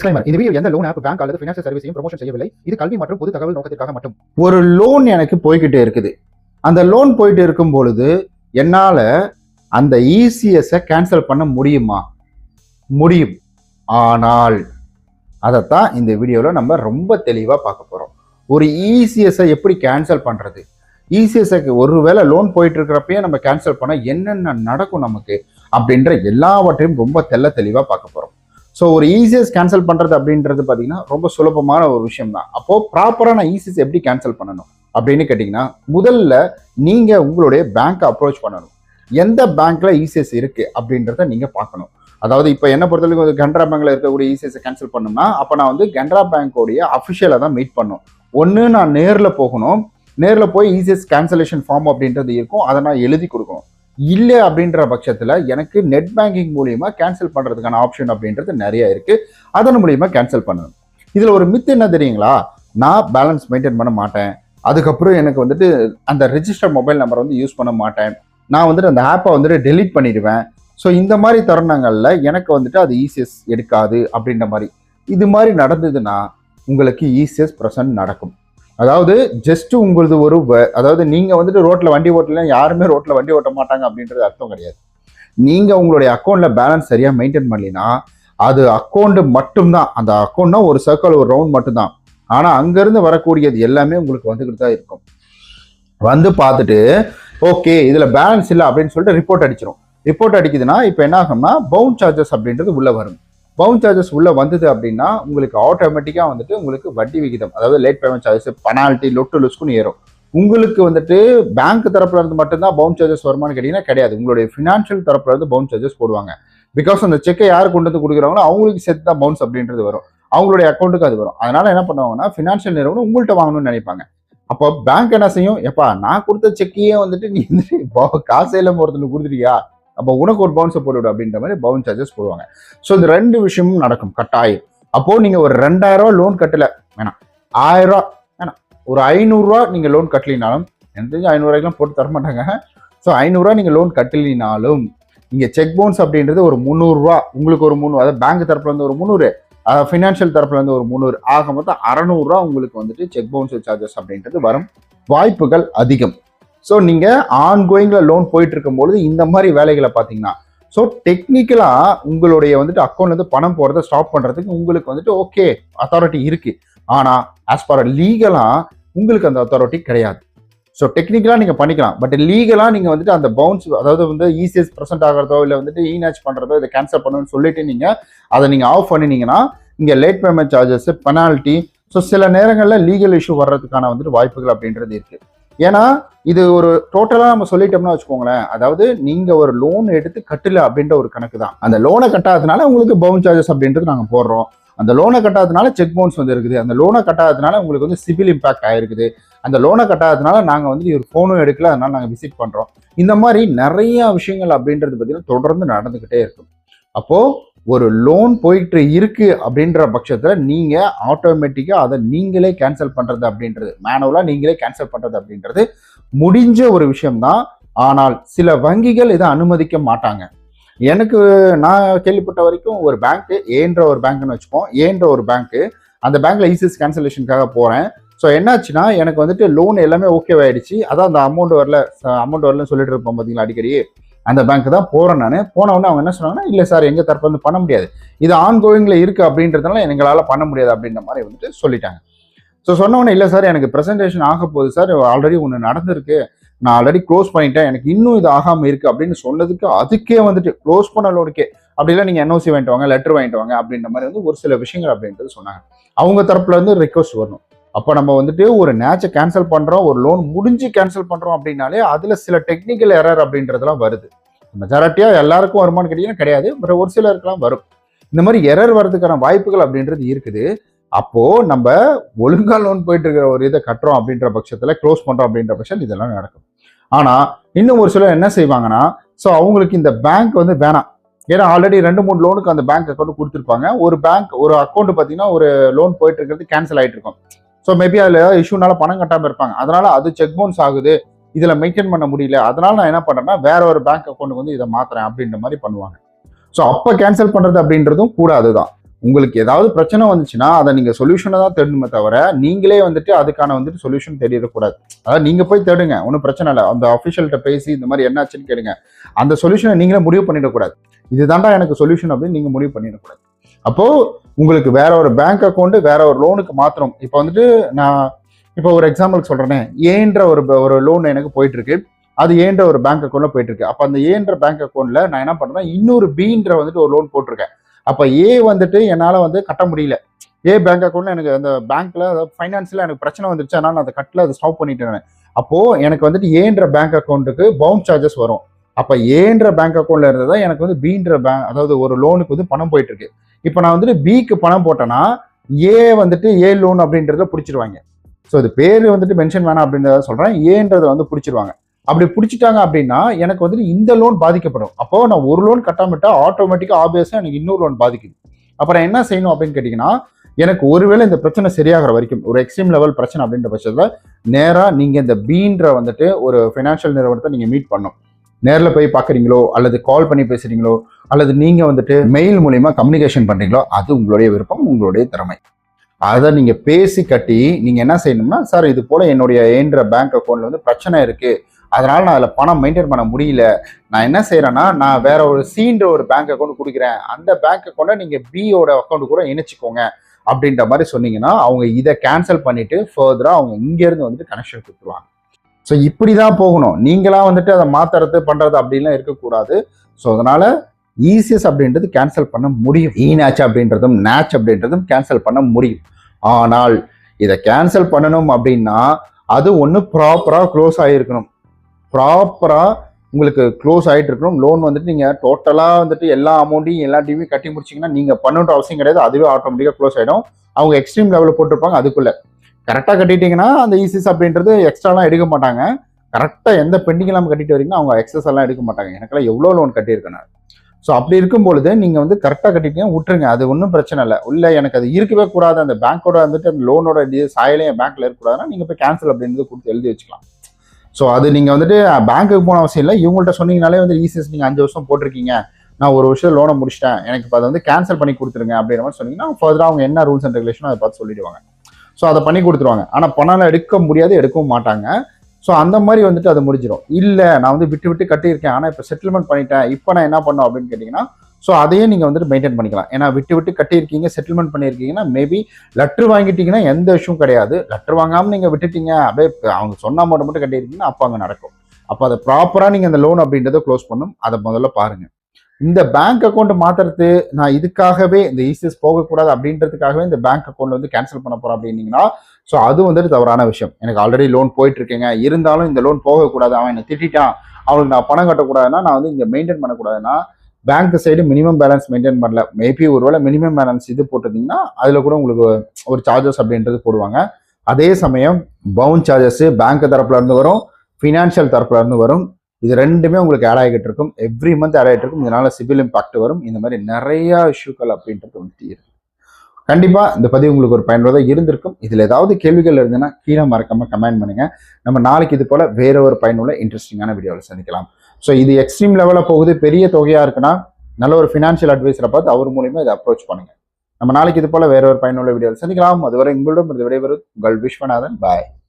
Disclaimer இந்த video எந்த loan app bank அல்லது ஃபினான்ஷியல் சர்வீஸையும் ப்ரொமோஷன் செய்யவில்லை. இது கல்வி மற்றும் பொது தகவல் நோக்கத்திற்காக மட்டும். ஒரு லோன் எனக்கு போய்கிட்டே இருக்குது. அந்த லோன் போயிட்டு இருக்கும் பொழுது என்னால் அந்த இசிஎஸை கேன்சல் பண்ண முடியுமா? முடியும். ஆனால் அதைத்தான் இந்த வீடியோவில் நம்ம ரொம்ப தெளிவாக பார்க்க போகிறோம் ஒரு இசிஎஸை எப்படி கேன்சல் பண்ணுறது இசிஎஸ்ஐக்கு ஒருவேளை லோன் போயிட்டு இருக்கிறப்பயே நம்ம கேன்சல் பண்ண என்னென்ன நடக்கும் நமக்கு? அப்படின்ற எல்லாவற்றையும் ரொம்ப தெள்ள தெளிவாக பார்க்க போகிறோம் ஸோ ஒரு இசிஎஸ் கேன்சல் பண்ணுறது அப்படின்றது பார்த்தீங்கன்னா ரொம்ப சுலபமான ஒரு விஷயம் தான் அப்போது ப்ராப்பராக நான் இசிஎஸ் எப்படி கேன்சல் பண்ணணும் அப்படின்னு கேட்டிங்கன்னா முதல்ல நீங்கள் உங்களுடைய பேங்க்கை அப்ரோச் பண்ணணும். எந்த பேங்க்கில் இசிஎஸ் இருக்குது அப்படின்றத நீங்கள் பார்க்கணும். அதாவது இப்போ என்ன பொறுத்தவரைக்கும் ஒரு கனரா இருக்கக்கூடிய இசிஎஸ் கேன்சல் பண்ணணும்னா அப்போ நான் வந்து கனரா பேங்க்கோடைய அஃபிஷியலாக தான் மீட் பண்ணும் ஒன்று நான் நேரில் போகணும். நேரில் போய் இசிஎஸ் கேன்சலேஷன் ஃபார்ம் அப்படின்றது இருக்கும். அதை நான் எழுதி கொடுக்கணும். இல்லை அப்படின்ற பட்சத்தில் எனக்கு நெட் பேங்கிங் மூலியமாக கேன்சல் பண்ணுறதுக்கான ஆப்ஷன் அப்படின்றது நிறைய இருக்குது அதன் மூலியமாக கேன்சல் பண்ணணும். இதில் ஒரு மித்து என்ன தெரியுங்களா? நான் பேலன்ஸ் மெயின்டைன் பண்ண மாட்டேன். அதுக்கப்புறம் எனக்கு வந்துட்டு அந்த ரெஜிஸ்டர் மொபைல் நம்பர் வந்து யூஸ் பண்ண மாட்டேன். நான் வந்துட்டு அந்த ஆப்பை வந்துட்டு டெலீட் பண்ணிடுவேன். ஸோ இந்த மாதிரி தருணங்களில் எனக்கு வந்துட்டு அது இசிஎஸ் எடுக்காது அப்படின்ற மாதிரி. இது மாதிரி நடந்ததுன்னா உங்களுக்கு இசிஎஸ் ப்ரெசன்ட் நடக்கும். அதாவது ஜஸ்ட் உங்களது ஒரு வ- அதாவது நீங்க வந்துட்டு ரோட்ல வண்டி ஓட்டலாம் யாருமே ரோட்ல வண்டி ஓட்ட மாட்டாங்க அப்படின்றது அர்த்தம் கிடையாது. நீங்க உங்களுடைய அக்கௌண்ட்ல பேலன்ஸ் சரியா மெயின்டைன் பண்ணலினா அது அக்கௌண்ட் மட்டும்தான். அந்த அக்கௌண்ட்னா ஒரு சர்க்கிள் ஒரு ரவுண்ட் மட்டும்தான். ஆனா அங்கிருந்து வரக்கூடியது எல்லாமே உங்களுக்கு வந்துகிட்டு தான் இருக்கும். வந்து பார்த்துட்டு ஓகே இதுல பேலன்ஸ் இல்லை அப்படின்னு சொல்லிட்டு ரிப்போர்ட் அடிச்சிடும் ரிப்போர்ட் அடிக்குதுன்னா இப்போ என்ன ஆகும்னா பவுன் சார்ஜஸ் அப்படின்றது உள்ள வரும். பவுன் சார்ஜஸ் உள்ள வந்தது அப்படின்னா உங்களுக்கு ஆட்டோமேட்டிக்காக வந்துட்டு உங்களுக்கு வட்டி விகிதம் அதாவது லேட் பேமெண்ட் சார்ஜஸ் பெனால்ட்டி லொட்டு லுஸ்க்குன்னு ஏறும். உங்களுக்கு வந்துட்டு பேங்க் தரப்புல இருந்து மட்டும்தான் பவுன் சார்ஜஸ் வருமானு கேட்டீங்கன்னா கிடையாது. உங்களுடைய ஃபினான்ஷியல் தரப்புல இருந்து பவுன் சார்ஜஸ் போடுவாங்க. பிகாஸ் அந்த செக்கை யார் கொண்டு வந்து கொடுக்குறாங்களோ அவங்களுக்கு சேர்த்து தான் பவுன்ஸ் அப்படின்றது வரும். அவங்களுடைய அக்கௌண்ட்டுக்கு அது வரும். அதனால என்ன பண்ணுவாங்கன்னா ஃபினான்ஷியல் நிறுவனம் உங்கள்கிட்ட வாங்கணும்னு நினைப்பாங்க. அப்போ பேங்க் என்ன செய்யும்? எப்பா நான் கொடுத்த செக்கையே வந்துட்டு நீ வந்துட்டு ப- காசே இல்லாமல் ஒருத்தனுக்கு கொடுத்துருக்கியா அப்போ உனக்கு ஒரு பவுன்ஸை போட்டுவிடு அப்படின்ற மாதிரி பவுன் சார்ஜஸ் போடுவாங்க. ஸோ இந்த ரெண்டு விஷயமும் நடக்கும். கட்டாயம். அப்போது நீங்கள் ஒரு ரெண்டாயிரம் ரூபா லோன் கட்டலை. வேணாம். ஆயிரம் ரூபா வேணாம். ஒரு ஐநூறுரூவா நீங்கள் லோன் கட்டலினாலும் எனக்கு தெரிஞ்சு ஐநூறுரூவாய்க்குலாம் போட்டு தர மாட்டாங்க. ஸோ ஐநூறுரூவா நீங்கள் லோன் கட்டலினாலும் நீங்கள் செக் பவுன்ஸ் அப்படின்றது ஒரு முந்நூறுரூவா உங்களுக்கு ஒரு முந்நூறு அதாவது பேங்க் தரப்புலேருந்து ஒரு முந்நூறு ஃபினான்ஷியல் தரப்புலேருந்து ஒரு முந்நூறு. ஆக மொத்தம் அறநூறுரூவா உங்களுக்கு வந்துட்டு செக் பவுன்ஸ் சார்ஜஸ் அப்படின்றது வரும். வாய்ப்புகள் அதிகம். ஸோ நீங்கள் ஆன் கோயிங்கில் லோன் போயிட்டு இருக்கும்பொழுது இந்த மாதிரி வேலைகளை பார்த்தீங்கன்னா ஸோ டெக்னிக்கலாக உங்களுடைய வந்துட்டு அக்கௌண்ட்லேருந்து பணம் போகிறத ஸ்டாப் பண்ணுறதுக்கு உங்களுக்கு வந்துட்டு ஓகே அத்தாரிட்டி இருக்குது ஆனால் ஆஸ் ஃபார் லீகலாக உங்களுக்கு அந்த அத்தாரிட்டி கிடையாது. ஸோ டெக்னிக்கலாக நீங்கள் பண்ணிக்கலாம். பட் லீகலாக நீங்கள் வந்துட்டு அந்த பவுன்ஸ் அதாவது வந்து இசிஎஸ் ப்ரெசென்ட் ஆகிறதோ இல்லை வந்துட்டு இநாச் பண்ணுறதோ இதை கேன்சல் பண்ணணும்னு சொல்லிட்டு நீங்கள் அதை நீங்கள் ஆஃப் பண்ணினீங்கன்னா இங்கே late payment charges penalty so சில நேரங்களில் லீகல் இஷ்யூ வர்றதுக்கான வந்துட்டு வாய்ப்புகள் அப்படின்றது இருக்குது ஏன்னா இது ஒரு டோட்டலாக நம்ம சொல்லிட்டோம்னா வச்சுக்கோங்களேன் அதாவது நீங்கள் ஒரு லோன் எடுத்து கட்டல அப்படின்ற ஒரு கணக்கு தான் அந்த லோனை கட்டாததுனால உங்களுக்கு பவுன் சார்ஜஸ் அப்படின்றது நாங்கள் போடுறோம். அந்த லோனை கட்டாததுனால செக் பவுன்ஸ் வந்து இருக்குது. அந்த லோனை கட்டாததுனால உங்களுக்கு வந்து சிவில் இம்பாக்ட் ஆயிருக்குது. அந்த லோனை கட்டாததுனால நாங்கள் வந்து ஒரு ஃபோனும் எடுக்கல அதனால நாங்கள் விசிட் பண்ணுறோம் இந்த மாதிரி நிறைய விஷயங்கள் அப்படின்றது பார்த்தீங்கன்னா தொடர்ந்து நடந்துக்கிட்டே இருக்கும். அப்போ ஒரு லோன் போயிட்டு இருக்கு அப்படின்ற பட்சத்தில் நீங்கள் ஆட்டோமேட்டிக்காக அதை நீங்களே கேன்சல் பண்ணுறது அப்படின்றது. மேனுவலாக நீங்களே கேன்சல் பண்ணுறது அப்படின்றது முடிஞ்ச ஒரு விஷயம்தான். ஆனால் சில வங்கிகள் இதை அனுமதிக்க மாட்டாங்க. எனக்கு நான் கேள்விப்பட்ட வரைக்கும் ஒரு பேங்க் ஏன்ற ஒரு பேங்க்னு வச்சுப்போம் ஏன்ற ஒரு பேங்க் அந்த பேங்க்ல ஈசிஎஸ் கேன்சலேஷனுக்காக போறேன். ஸோ என்னாச்சுன்னா எனக்கு வந்துட்டு லோன் எல்லாமே ஓகே ஆயிடுச்சு அதான் அந்த அமௌண்ட் வரல அமௌண்ட் வரலன்னு சொல்லிட்டு இருப்போம் பார்த்தீங்களா அடிக்கடி. அந்த பேங்க் தான் போகிறேன் நான். போன உடனே அவங்க என்ன சொன்னாங்கன்னா இல்லை சார் எங்கள் தரப்பு வந்து பண்ண முடியாது. இது ஆன்கோயிங்கில் இருக்குது அப்படின்றதுனால எங்களால் பண்ண முடியாது அப்படின்ற மாதிரி வந்துட்டு சொல்லிட்டாங்க. ஸோ சொன்ன உடனே இல்லை சார் எனக்கு ப்ரெசன்டேஷன் ஆக போகுது சார். ஆல்ரெடி ஒன்று நடந்திருக்கு. நான் ஆல்ரெடி க்ளோஸ் பண்ணிட்டேன். எனக்கு இன்னும் இது ஆகாமல் இருக்குது அப்படின்னு சொன்னதுக்கு அதுக்கே வந்துட்டு க்ளோஸ் பண்ண லோனுக்கே அப்படிலாம் நீங்கள் என்ஓசி வாங்கிட்டு வாங்க லெட்டர் வாங்கிட்டு வாங்க அப்படின்ற மாதிரி வந்து ஒரு சில விஷயங்கள் அப்படின்றது சொன்னாங்க. அவங்க தரப்புலேருந்து ரிக்வஸ்ட் வரணும். அப்போ நம்ம வந்துட்டு ஒரு நேச்சை கேன்சல் பண்ணுறோம் ஒரு லோன் முடிஞ்சு கேன்சல் பண்ணுறோம் அப்படின்னாலே அதில் சில டெக்னிக்கல் எரர் அப்படின்றதெல்லாம் வருது. மெஜாரிட்டியாக எல்லாருக்கும் வருமானு கேட்டீங்கன்னா கிடையாது பட் ஒரு சிலருக்கெல்லாம் வரும். இந்த மாதிரி எரர் வர்றதுக்கான வாய்ப்புகள் அப்படின்றது இருக்குது. அப்போது நம்ம ஒழுங்கா லோன் போயிட்டு இருக்கிற ஒரு இதை கட்டுறோம் அப்படின்ற பட்சத்தில் க்ளோஸ் பண்ணுறோம் அப்படின்ற பட்சம் இதெல்லாம் நடக்கும். ஆனால் இன்னும் ஒரு சிலர் என்ன செய்வாங்கன்னா ஸோ அவங்களுக்கு இந்த பேங்க் வந்து வேணாம். ஏன்னா ஆல்ரெடி ரெண்டு மூணு லோனுக்கு அந்த பேங்க் அக்கௌண்ட் கொடுத்துருப்பாங்க. ஒரு பேங்க் ஒரு அக்கௌண்ட் பார்த்தீங்கன்னா ஒரு லோன் போயிட்டு இருக்கிறது கேன்சல் ஆகிட்டு இருக்கும் ஸோ மேபி அதில் ஏதாவது இஷ்யூனால பணம் கட்டாமல் இருப்பாங்க. அதனால அது செக் பவுன்ஸ் ஆகுது. இதில் மெயின்டைன் பண்ண முடியல. அதனால நான் என்ன பண்ணுறேன்னா வேற ஒரு பேங்க் அக்கௌண்ட் வந்து இதை மாற்றுறேன் அப்படின்ற மாதிரி பண்ணுவாங்க. ஸோ அப்போ கேன்சல் பண்ணுறது அப்படின்றதும் கூடாது தான் உங்களுக்கு ஏதாவது பிரச்சனை வந்துச்சுன்னா அதை நீங்கள் சொல்யூஷனை தான் தேடணுமே தவிர நீங்களே வந்துட்டு அதுக்கான வந்துட்டு சொல்யூஷன் தேடிடக்கூடாது. அதாவது நீங்கள் போய் தேடுங்க ஒன்றும் பிரச்சனை இல்லை. அந்த அஃபிஷியல்கிட்ட பேசி இந்த மாதிரி என்னாச்சுன்னு கேளுங்க. அந்த சொல்யூஷனை நீங்களே முடிவு பண்ணிடக்கூடாது. இதுதான்டா எனக்கு சொல்யூஷன் அப்படின்னு நீங்கள் முடிவு பண்ணிடக்கூடாது. அப்போது உங்களுக்கு வேற ஒரு பேங்க் அக்கௌண்ட்டு வேற ஒரு லோனுக்கு மாத்திரம் இப்போ வந்துட்டு நான் இப்போ ஒரு எக்ஸாம்பிள் சொல்கிறேனே ஏன்ற ஒரு ஒரு லோன் எனக்கு போயிட்டுருக்கு. அது ஏன்ற ஒரு பேங்க் அக்கௌண்ட்டில் போயிட்டுருக்கு. அப்போ அந்த ஏன்ற பேங்க் அக்கௌண்ட்டில் நான் என்ன பண்ணுறேன் இன்னொரு பீன்ற வந்துட்டு ஒரு லோன் போட்டிருக்கேன். அப்போ ஏ வந்துட்டு என்னால் வந்து கட்ட முடியல. ஏ பேங்க் அக்கௌண்ட்டில் எனக்கு அந்த பேங்க்கில் அதாவது ஃபைனான்ஸில் எனக்கு பிரச்சனை வந்துருச்சு. அதனால் நான் அதை கட்டில் அதை ஸ்டாப் பண்ணிட்டேன் அப்போது எனக்கு வந்துட்டு ஏன்ற பேங்க் அக்கௌண்ட்டுக்கு பவுன்ஸ் சார்ஜஸ் வரும். அப்போ ஏன்ற பேங்க் அக்கௌண்ட்டில் இருந்தது தான் எனக்கு வந்து பீன்ற பேங்க் அதாவது ஒரு லோனுக்கு வந்து பணம் போயிட்டுருக்கு. இப்போ நான் வந்துட்டு பிக்கு பணம் போட்டேன்னா ஏ வந்துட்டு ஏ லோன் அப்படின்றத பிடிச்சிருவாங்க. ஸோ இது பேர் வந்துட்டு மென்ஷன் வேணாம் அப்படின்றத சொல்கிறேன் ஏன்றதை வந்து பிடிச்சிருவாங்க. அப்படி பிடிச்சிட்டாங்க அப்படின்னா எனக்கு வந்துட்டு இந்த லோன் பாதிக்கப்படும். அப்போ நான் ஒரு லோன் கட்டாமட்டா ஆட்டோமேட்டிக்காக ஆப்வியஸாக எனக்கு இன்னொரு லோன் பாதிக்குது. அப்புறம் என்ன செய்யணும் அப்படின்னு கேட்டிங்கன்னா எனக்கு ஒருவேளை இந்த பிரச்சனை சரியாகிற வரைக்கும் ஒரு எக்ஸ்ட்ரீம் லெவல் பிரச்சனை அப்படின்ற பட்சத்தில் நேராக நீங்கள் இந்த பீன்ற வந்துட்டு ஒரு ஃபைனான்ஷியல் நிறுவனத்தை நீங்கள் மீட் பண்ணும் நேரில் போய் பார்க்குறீங்களோ அல்லது கால் பண்ணி பேசுகிறீங்களோ அல்லது நீங்கள் வந்துட்டு மெயில் மூலிமா கம்யூனிகேஷன் பண்ணுறீங்களோ அது உங்களுடைய விருப்பம் உங்களுடைய திறமை. அதை நீங்கள் பேசி கட்டி நீங்கள் என்ன செய்யணும்னா சார் இது போல் என்னுடைய ஏன்ற பேங்க் அக்கௌண்ட்டில் வந்து பிரச்சனை இருக்குது அதனால் நான் அதில் பணம் மெயின்டைன் பண்ண முடியல. நான் என்ன செய்கிறேன்னா நான் வேற ஒரு சீன்ற ஒரு பேங்க் அக்கௌண்ட் கொடுக்குறேன். அந்த பேங்க் அக்கௌண்ட்டை நீங்கள் பியோட அக்கௌண்ட் கூட இணைச்சிக்கோங்க. அப்படின்ற மாதிரி சொன்னீங்கன்னா அவங்க இதை கேன்சல் பண்ணிட்டு ஃபர்தராக அவங்க இங்கேருந்து வந்துட்டு கனெக்ஷன் கொடுத்துருவாங்க. ஸோ இப்படி தான் போகணும். நீங்களாம் வந்துட்டு அதை மாத்துறது பண்ணுறது அப்படின்லாம் இருக்கக்கூடாது. ஸோ அதனால் ஈஸியஸ் அப்படின்றது கேன்சல் பண்ண முடியும். ஈ நேச் அப்படின்றதும் நேச் அப்படின்றதும் கேன்சல் பண்ண முடியும். ஆனால் இதை கேன்சல் பண்ணணும் அப்படின்னா அது ஒன்று ப்ராப்பராக க்ளோஸ் ஆகியிருக்கணும் ப்ராப்பராக உங்களுக்கு க்ளோஸ் ஆகிட்டு இருக்கணும். லோன் வந்துட்டு நீங்கள் டோட்டலாக வந்துட்டு எல்லா அமௌண்ட்டையும் எல்லா டிவியும் கட்டி முடிச்சிங்கன்னா நீங்கள் பண்ணணுன்ற அவசியம் கிடையாது. அதுவே ஆட்டோமேட்டிக்காக க்ளோஸ் ஆகிடும் அவங்க எக்ஸ்ட்ரீம் லெவலில் போட்டிருப்பாங்க அதுக்குள்ளே. கரெக்டாக கட்டிட்டீங்கன்னா அந்த ஈசிஸ் அப்படின்றது எக்ஸ்ட்ராலாம் எடுக்க மாட்டாங்க. கரெக்டாக எந்த பெண்டிங் இல்லாமல் கட்டிட்டு வரீங்கன்னா அவங்க எக்ஸஸ் எல்லாம் எடுக்க மாட்டாங்க. எனக்கெல்லாம் எவ்வளோ லோன் கட்டியிருக்கேன் நான்? ஸோ அப்படி இருக்கும் பொழுது நீங்கள் வந்து கரெக்டாக கட்டிட்டீங்க விட்டுருங்க. அது ஒன்றும் பிரச்சனை இல்லை. இல்லை எனக்கு அது இருக்கவே கூடாது. அந்த பேங்க்கோட வந்துட்டு அந்த லோனோட சாயலையும் என் பேங்க்கில் இருக்கக்கூடாதுன்னா நீங்கள் போய் கேன்சல் அப்படின்றது கொடுத்து எழுதி வச்சுக்கலாம். ஸோ அது நீங்கள் வந்துட்டு பேங்க்குக்கு போன அவசியம் இல்லை. இவங்கள்ட்ட சொன்னீங்கனாலே வந்து ஈஸியஸ் நீங்கள் அஞ்சு வருஷம் போட்டிருக்கீங்க. நான் ஒரு வருஷம் லோனை முடிச்சிட்டேன். எனக்கு இப்போ அதை வந்து கேன்சல் பண்ணி கொடுத்துருங்க அப்படின்ற மாதிரி சொன்னீங்கன்னா ஃபர்தராக அவங்க என்ன ரூல்ஸ் அண்ட் ரெகுலேஷனோ அதை பார்த்து சொல்லிடுவாங்க. ஸோ அதை பண்ணி கொடுத்துருவாங்க. ஆனால் பணம் எடுக்க முடியாது எடுக்கவும் மாட்டாங்க. ஸோ அந்த மாதிரி வந்துட்டு அது முடிஞ்சிடும் இல்லை நான் வந்து விட்டு விட்டு கட்டியிருக்கேன். ஆனால் இப்போ செட்டில்மெண்ட் பண்ணிட்டேன். இப்போ நான் என்ன பண்ணோம் அப்படின்னு கேட்டிங்கன்னா ஸோ அதையே நீங்கள் வந்துட்டு மெயின்டைன் பண்ணிக்கலாம். ஏன்னா விட்டு விட்டு கட்டியிருக்கீங்க செட்டில்மெண்ட் பண்ணியிருக்கீங்கன்னா மேபி லெட்ரு வாங்கிட்டீங்கன்னா எந்த இஷ்யூம் கிடையாது. லெட்ரு வாங்காமல் நீங்கள் விட்டுட்டீங்க. அப்படியே அவங்க சொன்ன அமௌண்ட் மட்டும் கட்டியிருக்கீங்கன்னா அப்போ அங்கே நடக்கும். அப்போ அதை ப்ராப்பராக நீங்கள் அந்த லோன் அப்படின்றத க்ளோஸ் பண்ணும். அதை முதல்ல பாருங்கள் இந்த பேங்க் அக்கௌண்ட் மாத்துறது நான் இதுக்காகவே இந்த இசிஎஸ் போகக்கூடாது அப்படின்றதுக்காகவே இந்த பேங்க் அக்கௌண்ட் வந்து கேன்சல் பண்ண போறோம் அப்படின்னீங்கன்னா ஸோ அது வந்துட்டு தவறான விஷயம். எனக்கு ஆல்ரெடி லோன் போயிட்டு இருக்கேங்க இருந்தாலும் இந்த லோன் போகக்கூடாது. அவன் என்னை திட்டான் அவனுக்கு நான் பணம் கட்டக்கூடாதுன்னா நான் வந்து இங்கே maintain பண்ணக்கூடாதுன்னா bank side minimum balance maintain பண்ணல. மேபி ஒருவேளை மினிமம் பேலன்ஸ் இது போட்டிருந்தீங்கன்னா அதில் கூட உங்களுக்கு ஒரு சார்ஜஸ் அப்படின்றது போடுவாங்க. அதே சமயம் பவுன் சார்ஜஸ் பேங்க் தரப்புல இருந்து வரும் ஃபினான்ஷியல் தரப்புல இருந்து வரும். இது ரெண்டுமே உங்களுக்கு ஆட் ஆகிட்டு இருக்கும் எவ்ரி மந்த் ஆட் ஆகிட்டு இருக்கும் இதனால சிவில் இம்பாக்ட் வரும். இந்த மாதிரி நிறைய இஷ்யூக்கள் அப்படின்றது வந்துட்டு இருக்கு. கண்டிப்பா இந்த பதிவு உங்களுக்கு ஒரு பயனுள்ளதாக இருந்திருக்கும். இதுல ஏதாவது கேள்விகள் இருந்ததுன்னா கீழே மறக்காம கமெண்ட் பண்ணுங்க. நம்ம நாளைக்கு இது போல வேற ஒரு பயனுள்ள இன்ட்ரெஸ்டிங்கான வீடியோவில் சந்திக்கலாம். ஸோ இது எக்ஸ்ட்ரீம் லெவலில் போகுது. பெரிய தொகையா இருக்குன்னா நல்ல ஒரு ஃபினான்ஷியல் அட்வைஸரை பார்த்து அவர் மூலியமா இதை அப்ரோச் பண்ணுங்க. நம்ம நாளைக்கு இது போல வேற ஒரு பயனுள்ள வீடியோவில் சந்திக்கலாம். அதுவரை உங்களிடம் விடைபெறும் உங்கள் விஸ்வநாதன். பாய்